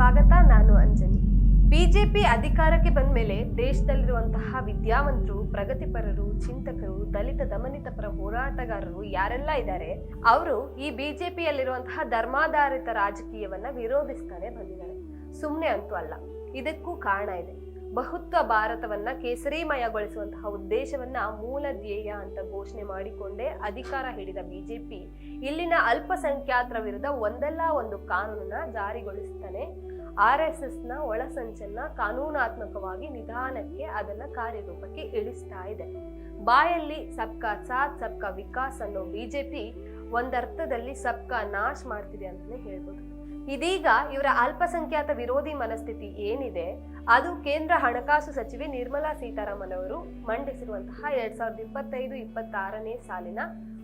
ಸ್ವಾಗತ, ನಾನು ಅಂಜನಿ ಬಿಜೆಪಿ ಅಧಿಕಾರಕ್ಕೆ ಬಂದ ಮೇಲೆ ದೇಶದಲ್ಲಿರುವಂತಹ ವಿದ್ಯಾವಂತರು, ಪ್ರಗತಿಪರರು, ಚಿಂತಕರು, ದಲಿತ ದಮನಿತ ಪರ ಹೋರಾಟಗಾರರು ಯಾರೆಲ್ಲ ಇದ್ದಾರೆ, ಅವರು ಈ ಬಿಜೆಪಿಯಲ್ಲಿರುವಂತಹ ಧರ್ಮಾಧಾರಿತ ರಾಜಕೀಯವನ್ನ ವಿರೋಧಿಸ್ತಾನೆ ಬಂದಿದ್ದಾರೆ ಸುಮ್ಮನೆ ಅಂತೂ ಅಲ್ಲ. ಇದಕ್ಕೂ ಕಾರಣ ಇದೆ. ಬಹುತ್ವ ಭಾರತವನ್ನ ಕೇಸರಿಮಯಗೊಳಿಸುವಂತಹ ಉದ್ದೇಶವನ್ನ ಮೂಲ ಧ್ಯೇಯ ಅಂತ ಘೋಷಣೆ ಮಾಡಿಕೊಂಡೇ ಅಧಿಕಾರ ಹಿಡಿದ ಬಿಜೆಪಿ ಇಲ್ಲಿನ ಅಲ್ಪಸಂಖ್ಯಾತರ ವಿರುದ್ಧ ಒಂದಲ್ಲ ಒಂದು ಕಾನೂನನ್ನ ಜಾರಿಗೊಳಿಸ್ತಾನೆ. ಆರ್ ಎಸ್ ಎಸ್ನ ಒಳಸಂಚನ್ನ ಕಾನೂನಾತ್ಮಕವಾಗಿ ನಿಧಾನಕ್ಕೆ ಅದನ್ನ ಕಾರ್ಯರೂಪಕ್ಕೆ ಇಳಿಸ್ತಾ ಇದೆ. ಬಾಯಲ್ಲಿ ಸಬ್ಕಾ ಸಾಥ್, ಸಬ್ಕಾ ವಿಕಾಸ್ ಅನ್ನೋ ಬಿಜೆಪಿ ಒಂದರ್ಥದಲ್ಲಿ ಸಬ್ಕಾ ನಾಶ್ ಮಾಡ್ತಿದೆ ಅಂತಲೇ ಹೇಳ್ಬೋದು. ಇದೀಗ ಇವರ ಅಲ್ಪಸಂಖ್ಯಾತ ವಿರೋಧಿ ಮನಸ್ಥಿತಿ ಏನಿದೆ, ಅದು ಕೇಂದ್ರ ಹಣಕಾಸು ಸಚಿವೆ ನಿರ್ಮಲಾ ಸೀತಾರಾಮನ್ ಅವರು ಮಂಡಿಸಿರುವಂತಹ ಎರಡ್ ಸಾವಿರದ ಇಪ್ಪತ್ತೈದು, ಇಪ್ಪತ್ತಾರನೇ ಸಾಲಿನ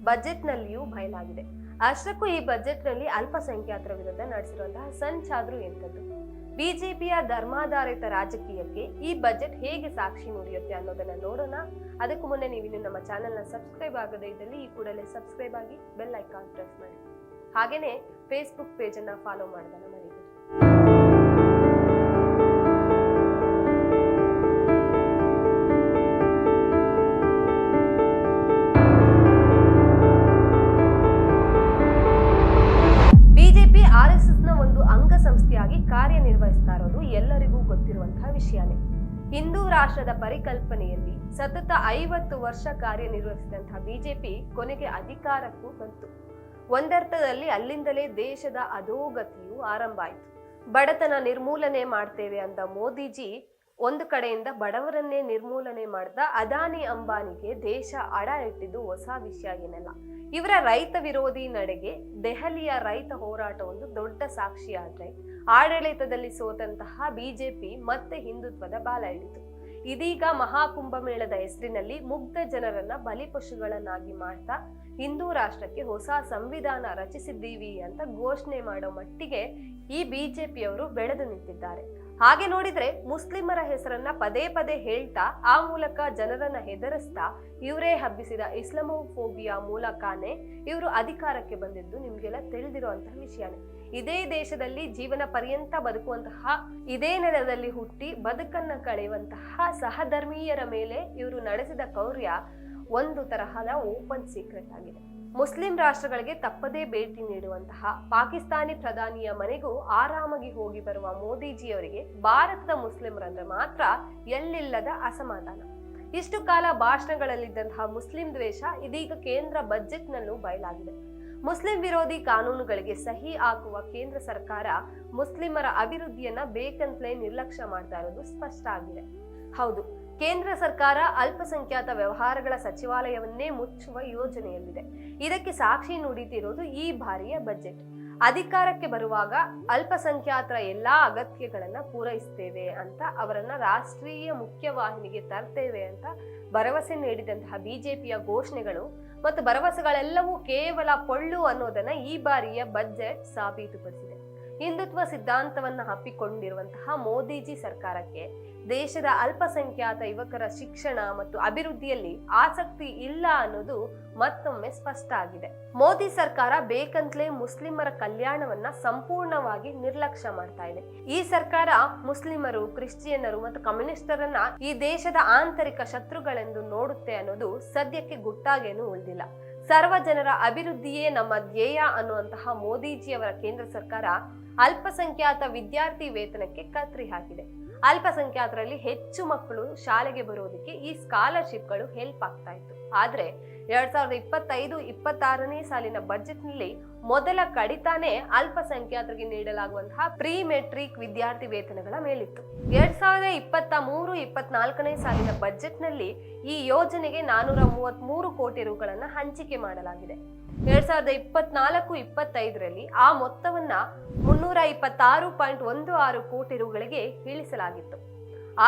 ಬಜೆಟ್ನಲ್ಲಿಯೂ ಬಯಲಾಗಿದೆ. ಅಷ್ಟಕ್ಕೂ ಈ ಬಜೆಟ್ನಲ್ಲಿ ಅಲ್ಪಸಂಖ್ಯಾತರ ವಿರುದ್ಧ ನಡೆಸಿರುವಂತಹ ಸಂಚಾದ್ರು ಎಂಥದ್ದು? ಬಿಜೆಪಿಯ ಧರ್ಮಾಧಾರಿತ ರಾಜಕೀಯಕ್ಕೆ ಈ ಬಜೆಟ್ ಹೇಗೆ ಸಾಕ್ಷಿ ನುಡಿಯುತ್ತೆ ಅನ್ನೋದನ್ನ ನೋಡೋಣ. ಅದಕ್ಕೂ ಮುನ್ನ ನೀವು ನಮ್ಮ ಚಾನೆಲ್ನ ಸಬ್ಸ್ಕ್ರೈಬ್ ಆಗದೇ ಇದ್ದಲ್ಲಿ ಈ ಕೂಡಲೇ ಸಬ್ಸ್ಕ್ರೈಬ್ ಆಗಿ ಬೆಲ್ ಐಕಾನ್ ಪ್ರೆಸ್ ಮಾಡಿ. ಹಾಗೇನೆ ಫೇಸ್ಬುಕ್ ಪೇಜನ್ನು ಫಾಲೋ ಮಾಡೋದನ್ನ ಮರಿಬೇಡಿ ಬಿಜೆಪಿ ಆರ್ ಎಸ್ ಎಸ್ನ ಒಂದು ಅಂಗಸಂಸ್ಥೆಯಾಗಿ ಕಾರ್ಯನಿರ್ವಹಿಸ್ತಾ ಇರೋದು ಎಲ್ಲರಿಗೂ ಗೊತ್ತಿರುವಂತಹ ವಿಷಯನೇ. ಹಿಂದೂ ರಾಷ್ಟ್ರದ ಪರಿಕಲ್ಪನೆಯಲ್ಲಿ ಸತತ ಐವತ್ತು ವರ್ಷ ಕಾರ್ಯನಿರ್ವಹಿಸಿದಂತಹ ಬಿಜೆಪಿ ಕೊನೆಗೆ ಅಧಿಕಾರಕ್ಕೂ ಬಂತು. ಒಂದರ್ಥದಲ್ಲಿ ಅಲ್ಲಿಂದಲೇ ದೇಶದ ಅಧೋಗತಿಯು ಆರಂಭ ಆಯಿತು. ಬಡತನ ನಿರ್ಮೂಲನೆ ಮಾಡ್ತೇವೆ ಅಂದ ಮೋದಿಜಿ ಒಂದು ಕಡೆಯಿಂದ ಬಡವರನ್ನೇ ನಿರ್ಮೂಲನೆ ಮಾಡ್ದ ಅದಾನಿ ಅಂಬಾನಿಗೆ ದೇಶ ಅಡ ಇಟ್ಟಿದ್ದು ಹೊಸ ವಿಷಯ ಏನಲ್ಲ. ಇವರ ರೈತ ವಿರೋಧಿ ನಡೆಗೆ ದೆಹಲಿಯ ರೈತ ಹೋರಾಟ ಒಂದು ದೊಡ್ಡ ಸಾಕ್ಷಿಯಾದ್ರೆ ಆಡಳಿತದಲ್ಲಿ ಸೋತಂತಹ ಬಿಜೆಪಿ ಮತ್ತೆ ಹಿಂದುತ್ವದ ಬಾಲ ಹಿಡಿತು ಇದೀಗ ಮಹಾಕುಂಭಮೇಳದ ಹೆಸರಿನಲ್ಲಿ ಮುಗ್ಧ ಜನರನ್ನ ಬಲಿಪಶುಗಳನ್ನಾಗಿ ಮಾಡ್ತಾ ಹಿಂದೂ ರಾಷ್ಟ್ರಕ್ಕೆ ಹೊಸ ಸಂವಿಧಾನ ರಚಿಸಿದ್ದೀವಿ ಅಂತ ಘೋಷಣೆ ಮಾಡೋ ಮಟ್ಟಿಗೆ ಈ ಬಿಜೆಪಿಯವರು ಬೆಳೆದು ನಿಂತಿದ್ದಾರೆ. ಹಾಗೆ ನೋಡಿದ್ರೆ ಮುಸ್ಲಿಮರ ಹೆಸರನ್ನ ಪದೇ ಪದೇ ಹೇಳ್ತಾ, ಆ ಮೂಲಕ ಜನರನ್ನ ಹೆದರಿಸ್ತಾ, ಇವರೇ ಹಬ್ಬಿಸಿದ ಇಸ್ಲಾಮೋಫೋಬಿಯಾ ಮೂಲಕಾನೆ ಇವರು ಅಧಿಕಾರಕ್ಕೆ ಬಂದಿದ್ದು ನಿಮ್ಗೆಲ್ಲ ತಿಳಿದಿರುವಂತಹ ವಿಷಯನೇ. ಇದೇ ದೇಶದಲ್ಲಿ ಜೀವನ ಪರ್ಯಂತ ಬದುಕುವಂತಹ, ಇದೇ ನೆಲದಲ್ಲಿ ಹುಟ್ಟಿ ಬದುಕನ್ನ ಕಳೆಯುವಂತಹ ಸಹಧರ್ಮೀಯರ ಮೇಲೆ ಇವರು ನಡೆಸಿದ ಕೌರ್ಯ ಒಂದು ತರಹದ ಓಪನ್ ಸೀಕ್ರೆಟ್ ಆಗಿದೆ. ಮುಸ್ಲಿಂ ರಾಷ್ಟ್ರಗಳಿಗೆ ತಪ್ಪದೇ ಭೇಟಿ ನೀಡುವಂತಹ ಪಾಕಿಸ್ತಾನಿ ಪ್ರಧಾನಿಯ ಮನೆಗೂ ಆರಾಮಾಗಿ ಹೋಗಿ ಬರುವ ಮೋದಿಜಿಯವರಿಗೆ ಭಾರತದ ಮುಸ್ಲಿಮರಂದ್ರೆ ಮಾತ್ರ ಎಲ್ಲಿಲ್ಲದ ಅಸಮಾಧಾನ. ಇಷ್ಟು ಕಾಲ ಭಾಷಣಗಳಲ್ಲಿದ್ದಂತಹ ಮುಸ್ಲಿಂ ದ್ವೇಷ ಇದೀಗ ಕೇಂದ್ರ ಬಜೆಟ್ನಲ್ಲೂ ಬಯಲಾಗಿದೆ. ಮುಸ್ಲಿಂ ವಿರೋಧಿ ಕಾನೂನುಗಳಿಗೆ ಸಹಿ ಹಾಕುವ ಕೇಂದ್ರ ಸರ್ಕಾರ ಮುಸ್ಲಿಮರ ಅಭಿವೃದ್ಧಿಯನ್ನ ಬೇಕಂತಲೇ ನಿರ್ಲಕ್ಷ್ಯ ಮಾಡ್ತಾ ಇರೋದು ಸ್ಪಷ್ಟ ಆಗಿದೆ. ಹೌದು ಕೇಂದ್ರ ಸರ್ಕಾರ ಅಲ್ಪಸಂಖ್ಯಾತ ವ್ಯವಹಾರಗಳ ಸಚಿವಾಲಯವನ್ನೇ ಮುಚ್ಚುವ ಯೋಜನೆಯಲ್ಲಿದೆ. ಇದಕ್ಕೆ ಸಾಕ್ಷಿ ನುಡಿತಿರುವುದು ಈ ಬಾರಿಯ ಬಜೆಟ್. ಅಧಿಕಾರಕ್ಕೆ ಬರುವಾಗ ಅಲ್ಪಸಂಖ್ಯಾತರ ಎಲ್ಲಾ ಅಗತ್ಯಗಳನ್ನ ಪೂರೈಸ್ತೇವೆ ಅಂತ ಅವರನ್ನ ರಾಷ್ಟ್ರೀಯ ಮುಖ್ಯವಾಹಿನಿಗೆ ತರ್ತೇವೆ ಅಂತ ಭರವಸೆ ನೀಡಿದಂತಹ ಬಿಜೆಪಿಯ ಘೋಷಣೆಗಳು ಮತ್ತು ಭರವಸೆಗಳೆಲ್ಲವೂ ಕೇವಲ ಪೊಳ್ಳು ಅನ್ನೋದನ್ನ ಈ ಬಾರಿಯ ಬಜೆಟ್ ಸಾಬೀತುಪಡಿಸಿದೆ. ಹಿಂದುತ್ವ ಸಿದ್ಧಾಂತವನ್ನು ಹಪ್ಪಿಕೊಂಡಿರುವಂತಹ ಮೋದಿಜಿ ಸರ್ಕಾರಕ್ಕೆ ದೇಶದ ಅಲ್ಪಸಂಖ್ಯಾತ ಯುವಕರ ಶಿಕ್ಷಣ ಮತ್ತು ಅಭಿವೃದ್ಧಿಯಲ್ಲಿ ಆಸಕ್ತಿ ಇಲ್ಲ ಅನ್ನೋದು ಮತ್ತೊಮ್ಮೆ ಸ್ಪಷ್ಟ ಆಗಿದೆ. ಮೋದಿ ಸರ್ಕಾರ ಬೇಕಂತಲೇ ಮುಸ್ಲಿಮರ ಕಲ್ಯಾಣವನ್ನ ಸಂಪೂರ್ಣವಾಗಿ ನಿರ್ಲಕ್ಷ್ಯ ಮಾಡ್ತಾ ಇದೆ. ಈ ಸರ್ಕಾರ ಮುಸ್ಲಿಮರು, ಕ್ರಿಶ್ಚಿಯನ್ನರು ಮತ್ತು ಕಮ್ಯುನಿಸ್ಟರನ್ನ ಈ ದೇಶದ ಆಂತರಿಕ ಶತ್ರುಗಳೆಂದು ನೋಡುತ್ತೆ ಅನ್ನೋದು ಸದ್ಯಕ್ಕೆ ಗುಟ್ಟಾಗೇನು ಉಳಿದಿಲ್ಲ. ಸರ್ವ ಜನರ ಅಭಿವೃದ್ಧಿಯೇ ನಮ್ಮ ಧ್ಯೇಯ ಅನ್ನುವಂತಹ ಮೋದಿಜಿಯವರ ಕೇಂದ್ರ ಸರ್ಕಾರ ಅಲ್ಪಸಂಖ್ಯಾತ ವಿದ್ಯಾರ್ಥಿ ವೇತನಕ್ಕೆ ಕತ್ರಿ ಹಾಕಿದೆ. ಅಲ್ಪಸಂಖ್ಯಾತರಲ್ಲಿ ಹೆಚ್ಚು ಮಕ್ಕಳು ಶಾಲೆಗೆ ಬರೋದಕ್ಕೆ ಈ ಸ್ಕಾಲರ್ಶಿಪ್ಗಳು ಹೆಲ್ಪ್ ಆಗ್ತಾ ಇತ್ತು. ಆದ್ರೆ ಎರಡ್ ಸಾವಿರದ ಇಪ್ಪತ್ತೈದು, ಇಪ್ಪತ್ತಾರನೇ ಸಾಲಿನ ಬಜೆಟ್ನಲ್ಲಿ ಮೊದಲ ಕಡಿತಾನೇ ಅಲ್ಪಸಂಖ್ಯಾತರಿಗೆ ನೀಡಲಾಗುವಂತಹ ಪ್ರೀ ಮೆಟ್ರಿಕ್ ವಿದ್ಯಾರ್ಥಿ ವೇತನಗಳ ಮೇಲಿತ್ತು. ಎರಡ್ ಸಾವಿರದ ಇಪ್ಪತ್ತ ಮೂರು, ಇಪ್ಪತ್ನಾಲ್ಕನೇ ಸಾಲಿನ ಬಜೆಟ್ನಲ್ಲಿ ಈ ಯೋಜನೆಗೆ ನಾನೂರ ಮೂವತ್ತ್ ಮೂರು ಕೋಟಿ ರುಗಳನ್ನ ಹಂಚಿಕೆ ಮಾಡಲಾಗಿದೆ. ಎರಡ್ ಸಾವಿರದ ಇಪ್ಪತ್ನಾಲ್ಕು ಇಪ್ಪತ್ತೈದರಲ್ಲಿ ಆ ಮೊತ್ತವನ್ನ ಮುನ್ನೂರ ಇಪ್ಪತ್ತಾರು ಪಾಯಿಂಟ್ ಒಂದು ಆರು ಕೋಟಿ ರುಗಳಿಗೆ ಇಳಿಸಲಾಗಿತ್ತು.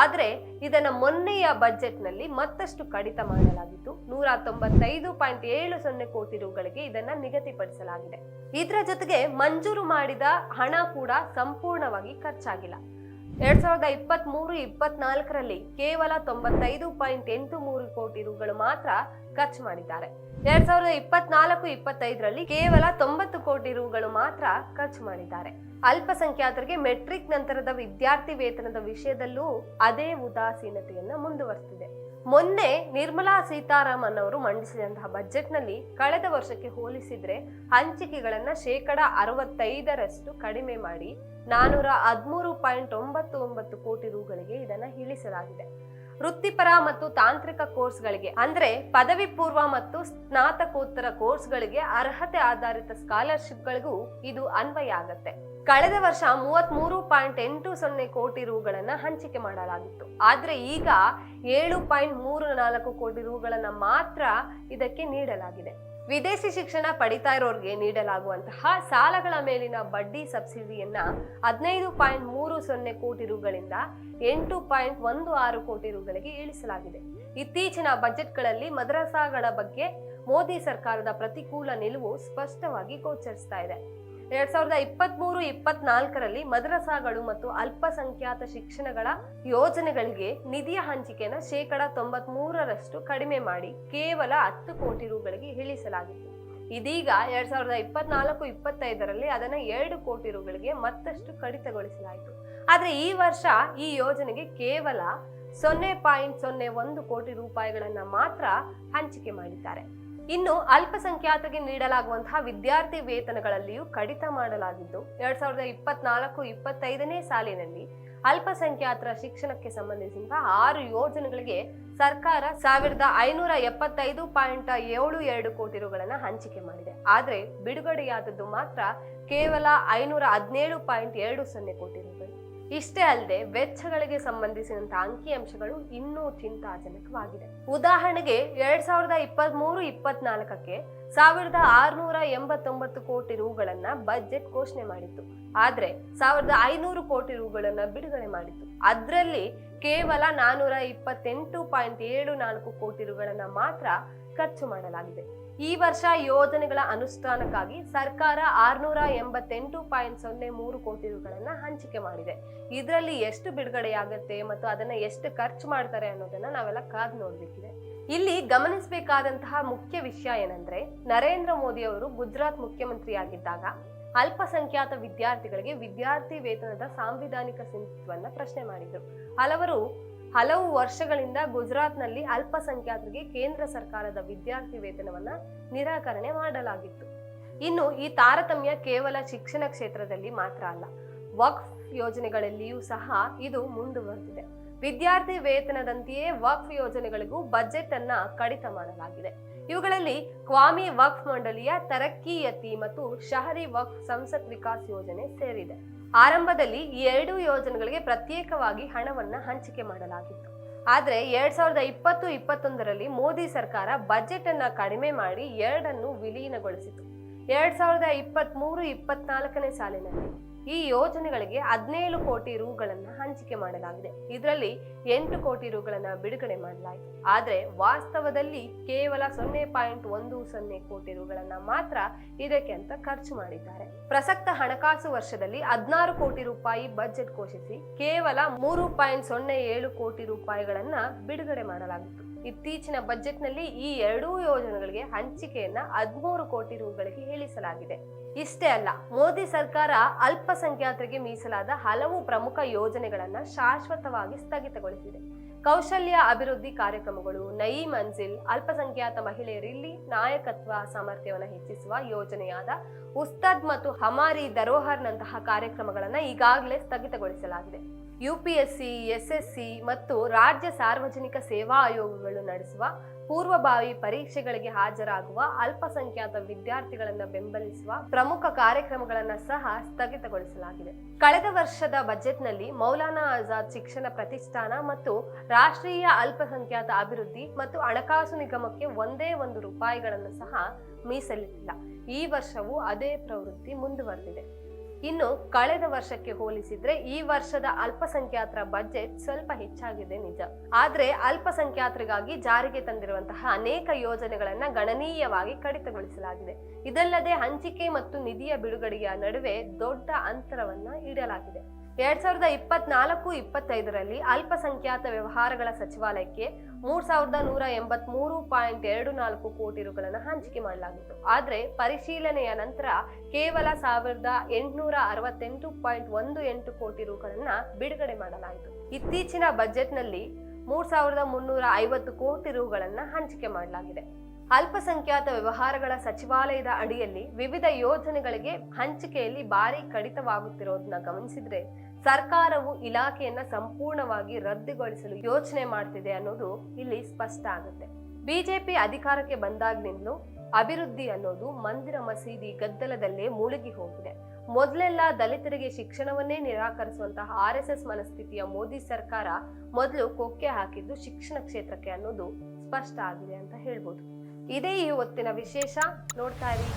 ಆದರೆ ಇದನ್ನ ಮೊನ್ನೆಯ ಬಜೆಟ್ನಲ್ಲಿ ಮತ್ತಷ್ಟು ಕಡಿತ ಮಾಡಲಾಗಿತ್ತು. ನೂರ ತೊಂಬತ್ತೈದು ಪಾಯಿಂಟ್ ಏಳು ಸೊನ್ನೆ ಕೋಟಿ ರುಗಳಿಗೆ ಇದನ್ನ ನಿಗದಿಪಡಿಸಲಾಗಿದೆ. ಇದರ ಜೊತೆಗೆ ಮಂಜೂರು ಮಾಡಿದ ಹಣ ಕೂಡ ಸಂಪೂರ್ಣವಾಗಿ ಖರ್ಚಾಗಿಲ್ಲ. ಎರಡ್ ಸಾವಿರದ ಇಪ್ಪತ್ತ್ ಮೂರು ಇಪ್ಪತ್ನಾಲ್ಕರಲ್ಲಿ ಕೇವಲ ತೊಂಬತ್ತೈದು ಪಾಯಿಂಟ್ ಎಂಟು ಮೂರು ಕೋಟಿ ರುಗಳು ಮಾತ್ರ ಖರ್ಚು ಮಾಡಿದ್ದಾರೆ. ಎರಡ್ ಸಾವಿರದ ಇಪ್ಪತ್ನಾಲ್ಕು, ಇಪ್ಪತ್ತೈದರಲ್ಲಿ ಕೇವಲ ತೊಂಬತ್ತು ಕೋಟಿ ರುಗಳು ಮಾತ್ರ ಖರ್ಚು ಮಾಡಿದ್ದಾರೆ. ಅಲ್ಪಸಂಖ್ಯಾತರಿಗೆ ಮೆಟ್ರಿಕ್ ನಂತರದ ವಿದ್ಯಾರ್ಥಿ ವೇತನದ ವಿಷಯದಲ್ಲೂ ಅದೇ ಉದಾಸೀನತೆಯನ್ನ ಮುಂದುವರೆಸಿದೆ ಮೊನ್ನೆ ನಿರ್ಮಲಾ ಸೀತಾರಾಮನ್ ಅವರು ಮಂಡಿಸಿದಂತಹ ಬಜೆಟ್ನಲ್ಲಿ ಕಳೆದ ವರ್ಷಕ್ಕೆ ಹೋಲಿಸಿದ್ರೆ ಹಂಚಿಕೆಗಳನ್ನ ಶೇಕಡ ಅರವತ್ತೈದರಷ್ಟು ಕಡಿಮೆ ಮಾಡಿ ನಾನೂರ ಹದಿಮೂರು ಪಾಯಿಂಟ್ ಒಂಬತ್ತು ಒಂಬತ್ತು ಕೋಟಿ ರುಗಳಿಗೆ ಇದನ್ನ ಇಳಿಸಲಾಗಿದೆ. ವೃತ್ತಿಪರ ಮತ್ತು ತಾಂತ್ರಿಕ ಕೋರ್ಸ್ಗಳಿಗೆ, ಅಂದ್ರೆ ಪದವಿ ಪೂರ್ವ ಮತ್ತು ಸ್ನಾತಕೋತ್ತರ ಕೋರ್ಸ್ಗಳಿಗೆ ಅರ್ಹತೆ ಆಧಾರಿತ ಸ್ಕಾಲರ್ಶಿಪ್ಗಳಿಗೂ ಇದು ಅನ್ವಯ ಆಗತ್ತೆ. ಕಳೆದ ವರ್ಷ ಮೂವತ್ತ್ ಮೂರು ಪಾಯಿಂಟ್ ಎಂಟು ಸೊನ್ನೆ ಕೋಟಿ ರುಗಳನ್ನ ಹಂಚಿಕೆ ಮಾಡಲಾಗಿತ್ತು. ಆದ್ರೆ ಈಗ ಏಳು ಪಾಯಿಂಟ್ ಮೂರು ನಾಲ್ಕು ಕೋಟಿ ರುಗಳನ್ನ ಮಾತ್ರ ಇದಕ್ಕೆ ನೀಡಲಾಗಿದೆ. ವಿದೇಶಿ ಶಿಕ್ಷಣ ಪಡಿತಾ ಇರೋರಿಗೆ ನೀಡಲಾಗುವಂತಹ ಸಾಲಗಳ ಮೇಲಿನ ಬಡ್ಡಿ ಸಬ್ಸಿಡಿಯನ್ನ ಹದಿನೈದು ಪಾಯಿಂಟ್ ಮೂರು ಸೊನ್ನೆ ಕೋಟಿ ರುಗಳಿಂದ ಎಂಟು ಪಾಯಿಂಟ್ ಒಂದು ಆರು ಕೋಟಿ ರುಗಳಿಗೆ ಇಳಿಸಲಾಗಿದೆ. ಇತ್ತೀಚಿನ ಬಜೆಟ್ಗಳಲ್ಲಿ ಮದ್ರಸಾಗಳ ಬಗ್ಗೆ ಮೋದಿ ಸರ್ಕಾರದ ಪ್ರತಿಕೂಲ ನಿಲುವು ಸ್ಪಷ್ಟವಾಗಿ ಗೋಚರಿಸ್ತಾ ಇದೆ. ಎರಡ್ ಸಾವಿರದ ಇಪ್ಪತ್ತ್ ಮೂರು ಇಪ್ಪತ್ನಾಲ್ಕರಲ್ಲಿ ಮದ್ರಸಾಗಳು ಮತ್ತು ಅಲ್ಪಸಂಖ್ಯಾತ ಶಿಕ್ಷಣಗಳ ಯೋಜನೆಗಳಿಗೆ ನಿಧಿಯ ಹಂಚಿಕೆಯನ್ನು ಶೇಕಡ ತೊಂಬತ್ ಮೂರರಷ್ಟು ಕಡಿಮೆ ಮಾಡಿ ಕೇವಲ ಹತ್ತು ಕೋಟಿ ರುಗಳಿಗೆ ಇಳಿಸಲಾಗಿತ್ತು. ಇದೀಗ ಎರಡ್ ಸಾವಿರದ ಇಪ್ಪತ್ನಾಲ್ಕು ಇಪ್ಪತ್ತೈದರಲ್ಲಿ ಅದನ್ನ ಎರಡು ಕೋಟಿ ರುಗಳಿಗೆ ಮತ್ತಷ್ಟು ಕಡಿತಗೊಳಿಸಲಾಯಿತು. ಆದ್ರೆ ಈ ವರ್ಷ ಈ ಯೋಜನೆಗೆ ಕೇವಲ ಸೊನ್ನೆ ಪಾಯಿಂಟ್ ಸೊನ್ನೆ ಒಂದು ಕೋಟಿ ರೂಪಾಯಿಗಳನ್ನ ಮಾತ್ರ ಹಂಚಿಕೆ ಮಾಡಿದ್ದಾರೆ. ಇನ್ನು ಅಲ್ಪಸಂಖ್ಯಾತರಿಗೆ ನೀಡಲಾಗುವಂತಹ ವಿದ್ಯಾರ್ಥಿ ವೇತನಗಳಲ್ಲಿಯೂ ಕಡಿತ ಮಾಡಲಾಗಿದ್ದು, ಎರಡ್ ಸಾವಿರದ ಇಪ್ಪತ್ನಾಲ್ಕು ಇಪ್ಪತ್ತೈದನೇ ಸಾಲಿನಲ್ಲಿ ಅಲ್ಪಸಂಖ್ಯಾತರ ಶಿಕ್ಷಣಕ್ಕೆ ಸಂಬಂಧಿಸಿದಂತಹ ಆರು ಯೋಜನೆಗಳಿಗೆ ಸರ್ಕಾರ ಸಾವಿರದ ಐನೂರ ಎಪ್ಪತ್ತೈದು ಪಾಯಿಂಟ್ ಏಳು ಎರಡು ಕೋಟಿ ರುಗಳನ್ನ ಹಂಚಿಕೆ ಮಾಡಿದೆ. ಆದರೆ ಬಿಡುಗಡೆಯಾದದ್ದು ಮಾತ್ರ ಕೇವಲ ಐನೂರ ಹದಿನೇಳು ಪಾಯಿಂಟ್ ಎರಡು ಸೊನ್ನೆ ಕೋಟಿ ರುಗಳು ಇಷ್ಟೇ ಅಲ್ಲದೆ ವೆಚ್ಚಗಳಿಗೆ ಸಂಬಂಧಿಸಿದಂತಹ ಅಂಕಿಅಂಶಗಳು ಇನ್ನೂ ಚಿಂತಾಜನಕವಾಗಿದೆ ಉದಾಹರಣೆಗೆ ಎರಡ್ ಸಾವಿರದ ಇಪ್ಪತ್ತ್ ಮೂರು ಇಪ್ಪತ್ನಾಲ್ಕಕ್ಕೆ ಸಾವಿರದ ಆರುನೂರ ಎಂಬತ್ತೊಂಬತ್ತು ಕೋಟಿ ರುಗಳನ್ನ ಬಜೆಟ್ ಘೋಷಣೆ ಮಾಡಿತ್ತು. ಆದ್ರೆ ಸಾವಿರದ ಐನೂರು ಕೋಟಿ ರುಗಳನ್ನ ಬಿಡುಗಡೆ ಮಾಡಿತ್ತು. ಅದರಲ್ಲಿ ಕೇವಲ ನಾನೂರ ಇಪ್ಪತ್ತೆಂಟು ಪಾಯಿಂಟ್ ಏಳು ನಾಲ್ಕು ಕೋಟಿ ರುಗಳನ್ನ ಮಾತ್ರ ಖರ್ಚು ಮಾಡಲಾಗಿದೆ. ಈ ವರ್ಷ ಯೋಜನೆಗಳ ಅನುಷ್ಠಾನಕ್ಕಾಗಿ ಸರ್ಕಾರ ಆರ್ನೂರ ಎಂಬತ್ತೆಂಟು ಪಾಯಿಂಟ್ ಸೊನ್ನೆ ಮೂರು ಕೋಟಿ ರುಗಳನ್ನ ಹಂಚಿಕೆ ಮಾಡಿದೆ. ಇದರಲ್ಲಿ ಎಷ್ಟು ಬಿಡುಗಡೆಯಾಗತ್ತೆ ಮತ್ತು ಅದನ್ನ ಎಷ್ಟು ಖರ್ಚು ಮಾಡ್ತಾರೆ ಅನ್ನೋದನ್ನ ನಾವೆಲ್ಲ ಕಾದು ನೋಡ್ಬೇಕಿದೆ. ಇಲ್ಲಿ ಗಮನಿಸಬೇಕಾದಂತಹ ಮುಖ್ಯ ವಿಷಯ ಏನಂದ್ರೆ, ನರೇಂದ್ರ ಮೋದಿ ಅವರು ಗುಜರಾತ್ ಮುಖ್ಯಮಂತ್ರಿಯಾಗಿದ್ದಾಗ ಅಲ್ಪಸಂಖ್ಯಾತ ವಿದ್ಯಾರ್ಥಿಗಳಿಗೆ ವಿದ್ಯಾರ್ಥಿ ವೇತನದ ಸಾಂವಿಧಾನಿಕ ಸಿಂಧುತ್ವನ್ನ ಪ್ರಶ್ನೆ ಮಾಡಿದ್ರು. ಹಲವರು ಹಲವು ವರ್ಷಗಳಿಂದ ಗುಜರಾತ್ನಲ್ಲಿ ಅಲ್ಪಸಂಖ್ಯಾತರಿಗೆ ಕೇಂದ್ರ ಸರ್ಕಾರದ ವಿದ್ಯಾರ್ಥಿ ವೇತನವನ್ನ ನಿರಾಕರಣೆ ಮಾಡಲಾಗಿತ್ತು. ಇನ್ನು ಈ ತಾರತಮ್ಯ ಕೇವಲ ಶಿಕ್ಷಣ ಕ್ಷೇತ್ರದಲ್ಲಿ ಮಾತ್ರ ಅಲ್ಲ, ವಕ್ಫ್ ಯೋಜನೆಗಳಲ್ಲಿಯೂ ಸಹ ಇದು ಮುಂದುವರೆದಿದೆ. ವಿದ್ಯಾರ್ಥಿ ವೇತನದಂತೆಯೇ ವಕ್ಫ್ ಯೋಜನೆಗಳಿಗೂ ಬಜೆಟ್ ಅನ್ನ ಕಡಿತ ಮಾಡಲಾಗಿದೆ. ಇವುಗಳಲ್ಲಿ ಕ್ವಾಮಿ ವಕ್ಫ್ ಮಂಡಳಿಯ ತರಕ್ಕಿಯತಿ ಮತ್ತು ಶಹರಿ ವಕ್ಫ್ ಸಂಸತ್ ವಿಕಾಸ್ ಯೋಜನೆ ಸೇರಿದೆ. ಆರಂಭದಲ್ಲಿ ಈ ಎರಡು ಯೋಜನೆಗಳಿಗೆ ಪ್ರತ್ಯೇಕವಾಗಿ ಹಣವನ್ನ ಹಂಚಿಕೆ ಮಾಡಲಾಗಿತ್ತು. ಆದ್ರೆ ಎರಡ್ ಸಾವಿರದ ಇಪ್ಪತ್ತು, ಇಪ್ಪತ್ತೊಂದರಲ್ಲಿ ಮೋದಿ ಸರ್ಕಾರ ಬಜೆಟ್ ಅನ್ನ ಕಡಿಮೆ ಮಾಡಿ ಎರಡನ್ನು ವಿಲೀನಗೊಳಿಸಿತು. ಎರಡ್ ಸಾವಿರದ ಇಪ್ಪತ್ತ್ ಮೂರು ಇಪ್ಪತ್ನಾಲ್ಕನೇ ಸಾಲಿನಲ್ಲಿ ಈ ಯೋಜನೆಗಳಿಗೆ ಹದಿನೇಳು ಕೋಟಿ ರೂಗಳನ್ನು ಹಂಚಿಕೆ ಮಾಡಲಾಗಿದೆ. ಇದರಲ್ಲಿ ಎಂಟು ಕೋಟಿ ರೂಗಳನ್ನು ಬಿಡುಗಡೆ ಮಾಡಲಾಯಿತು. ಆದರೆ ವಾಸ್ತವದಲ್ಲಿ ಕೇವಲ ಸೊನ್ನೆ ಪಾಯಿಂಟ್ ಒಂದು ಸೊನ್ನೆ ಕೋಟಿ ರೂಗಳನ್ನು ಮಾತ್ರ ಇದಕ್ಕೆ ಅಂತ ಖರ್ಚು ಮಾಡಿದ್ದಾರೆ. ಪ್ರಸಕ್ತ ಹಣಕಾಸು ವರ್ಷದಲ್ಲಿ ಹದಿನಾರು ಕೋಟಿ ರೂಪಾಯಿ ಬಜೆಟ್ ಘೋಷಿಸಿ ಕೇವಲ ಮೂರು ಪಾಯಿಂಟ್ ಸೊನ್ನೆ ಏಳು ಕೋಟಿ ರೂಪಾಯಿಗಳನ್ನ ಬಿಡುಗಡೆ ಮಾಡಲಾಗಿತ್ತು. ಇತ್ತೀಚಿನ ಬಜೆಟ್ನಲ್ಲಿ ಈ ಎರಡೂ ಯೋಜನೆಗಳಿಗೆ ಹಂಚಿಕೆಯನ್ನ ಹದಿಮೂರು ಕೋಟಿ ರೂಗಳಿಗೆ ಇಳಿಸಲಾಗಿದೆ. ಇಷ್ಟೇ ಅಲ್ಲ, ಮೋದಿ ಸರ್ಕಾರ ಅಲ್ಪಸಂಖ್ಯಾತರಿಗೆ ಮೀಸಲಾದ ಹಲವು ಪ್ರಮುಖ ಯೋಜನೆಗಳನ್ನ ಶಾಶ್ವತವಾಗಿ ಸ್ಥಗಿತಗೊಳಿಸಿದೆ. ಕೌಶಲ್ಯ ಅಭಿವೃದ್ಧಿ ಕಾರ್ಯಕ್ರಮಗಳು ನೈ ಮಂಜಿಲ್ ಅಲ್ಪಸಂಖ್ಯಾತ ಮಹಿಳೆಯರಲ್ಲಿ ನಾಯಕತ್ವ ಸಾಮರ್ಥ್ಯವನ್ನು ಹೆಚ್ಚಿಸುವ ಯೋಜನೆಯಾದ ಉಸ್ತದ್ ಮತ್ತು ಹಮಾರಿ ಧರೋಹರ್ನಂತಹ ಕಾರ್ಯಕ್ರಮಗಳನ್ನು ಈಗಾಗಲೇ ಸ್ಥಗಿತಗೊಳಿಸಲಾಗಿದೆ. ಯುಪಿಎಸ್ಸಿ, ಎಸ್ಎಸ್ಸಿ ಮತ್ತು ರಾಜ್ಯ ಸಾರ್ವಜನಿಕ ಸೇವಾ ಆಯೋಗಗಳು ನಡೆಸುವ ಪೂರ್ವಭಾವಿ ಪರೀಕ್ಷೆಗಳಿಗೆ ಹಾಜರಾಗುವ ಅಲ್ಪಸಂಖ್ಯಾತ ವಿದ್ಯಾರ್ಥಿಗಳನ್ನು ಬೆಂಬಲಿಸುವ ಪ್ರಮುಖ ಕಾರ್ಯಕ್ರಮಗಳನ್ನು ಸಹ ಸ್ಥಗಿತಗೊಳಿಸಲಾಗಿದೆ. ಕಳೆದ ವರ್ಷದ ಬಜೆಟ್ನಲ್ಲಿ ಮೌಲಾನಾ ಆಜಾದ್ ಶಿಕ್ಷಣ ಪ್ರತಿಷ್ಠಾನ ಮತ್ತು ರಾಷ್ಟ್ರೀಯ ಅಲ್ಪಸಂಖ್ಯಾತ ಅಭಿವೃದ್ಧಿ ಮತ್ತು ಹಣಕಾಸು ನಿಗಮಕ್ಕೆ ಒಂದೇ ಒಂದು ರೂಪಾಯಿಗಳನ್ನು ಸಹ ಮೀಸಲಿಟ್ಟಿಲ್ಲ. ಈ ವರ್ಷವೂ ಅದೇ ಪ್ರವೃತ್ತಿ ಮುಂದುವರೆದಿದೆ. ಇನ್ನು ಕಳೆದ ವರ್ಷಕ್ಕೆ ಹೋಲಿಸಿದ್ರೆ ಈ ವರ್ಷದ ಅಲ್ಪಸಂಖ್ಯಾತರ ಬಜೆಟ್ ಸ್ವಲ್ಪ ಹೆಚ್ಚಾಗಿದೆ ನಿಜ. ಆದ್ರೆ ಅಲ್ಪಸಂಖ್ಯಾತರಿಗಾಗಿ ಜಾರಿಗೆ ತಂದಿರುವಂತಹ ಅನೇಕ ಯೋಜನೆಗಳನ್ನ ಗಣನೀಯವಾಗಿ ಕಡಿತಗೊಳಿಸಲಾಗಿದೆ. ಇದಲ್ಲದೆ ಹಂಚಿಕೆ ಮತ್ತು ನಿಧಿಯ ಬಿಡುಗಡೆಯ ನಡುವೆ ದೊಡ್ಡ ಅಂತರವನ್ನ ಇಡಲಾಗಿದೆ. ಎರಡ್ ಸಾವಿರದ ಇಪ್ಪತ್ನಾಲ್ಕು ಇಪ್ಪತ್ತೈದರಲ್ಲಿ ಅಲ್ಪಸಂಖ್ಯಾತ ವ್ಯವಹಾರಗಳ ಸಚಿವಾಲಯಕ್ಕೆ ಮೂರ್ ಸಾವಿರದ ನೂರ ಎಂಬತ್ ಮೂರು ಪಾಯಿಂಟ್ ಎರಡು ನಾಲ್ಕು ಕೋಟಿ ರುಗಳನ್ನು ಹಂಚಿಕೆ ಮಾಡಲಾಗಿತ್ತು. ಆದ್ರೆ ಪರಿಶೀಲನೆಯ ನಂತರ ಕೇವಲ ಸಾವಿರದ ಎಂಟುನೂರ ಅರವತ್ತೆಂಟು ಪಾಯಿಂಟ್ ಒಂದು ಎಂಟು ಕೋಟಿ ರುಗಳನ್ನ ಬಿಡುಗಡೆ ಮಾಡಲಾಯಿತು. ಇತ್ತೀಚಿನ ಬಜೆಟ್ನಲ್ಲಿ ಮೂರ್ ಸಾವಿರದ ಮುನ್ನೂರ ಐವತ್ತು ಕೋಟಿ ರುಗಳನ್ನ ಹಂಚಿಕೆ ಮಾಡಲಾಗಿದೆ. ಅಲ್ಪಸಂಖ್ಯಾತ ವ್ಯವಹಾರಗಳ ಸಚಿವಾಲಯದ ಅಡಿಯಲ್ಲಿ ವಿವಿಧ ಯೋಜನೆಗಳಿಗೆ ಹಂಚಿಕೆಯಲ್ಲಿ ಭಾರಿ ಕಡಿತವಾಗುತ್ತಿರೋದನ್ನ ಗಮನಿಸಿದ್ರೆ ಸರ್ಕಾರವು ಇಲಾಖೆಯನ್ನ ಸಂಪೂರ್ಣವಾಗಿ ರದ್ದುಗೊಳಿಸಲು ಯೋಚನೆ ಮಾಡ್ತಿದೆ ಅನ್ನೋದು ಇಲ್ಲಿ ಸ್ಪಷ್ಟ ಆಗುತ್ತೆ. ಬಿಜೆಪಿ ಅಧಿಕಾರಕ್ಕೆ ಬಂದಾಗ್ನಿಂದಲೂ ಅಭಿವೃದ್ಧಿ ಅನ್ನೋದು ಮಂದಿರ ಮಸೀದಿ ಗದ್ದಲದಲ್ಲೇ ಮುಳುಗಿ ಹೋಗಿದೆ. ಮೊದಲೆಲ್ಲ ದಲಿತರಿಗೆ ಶಿಕ್ಷಣವನ್ನೇ ನಿರಾಕರಿಸುವಂತಹ ಆರ್ ಎಸ್ ಎಸ್ ಮನಸ್ಥಿತಿಯ ಮೋದಿ ಸರ್ಕಾರ ಮೊದಲು ಕೊಕ್ಕೆ ಹಾಕಿದ್ದು ಶಿಕ್ಷಣ ಕ್ಷೇತ್ರಕ್ಕೆ ಅನ್ನೋದು ಸ್ಪಷ್ಟ ಆಗಿದೆ ಅಂತ ಹೇಳ್ಬೋದು. ಇದೇ ಈ ಹೊತ್ತಿನ ವಿಶೇಷ, ನೋಡ್ತಾ ಇರಿ.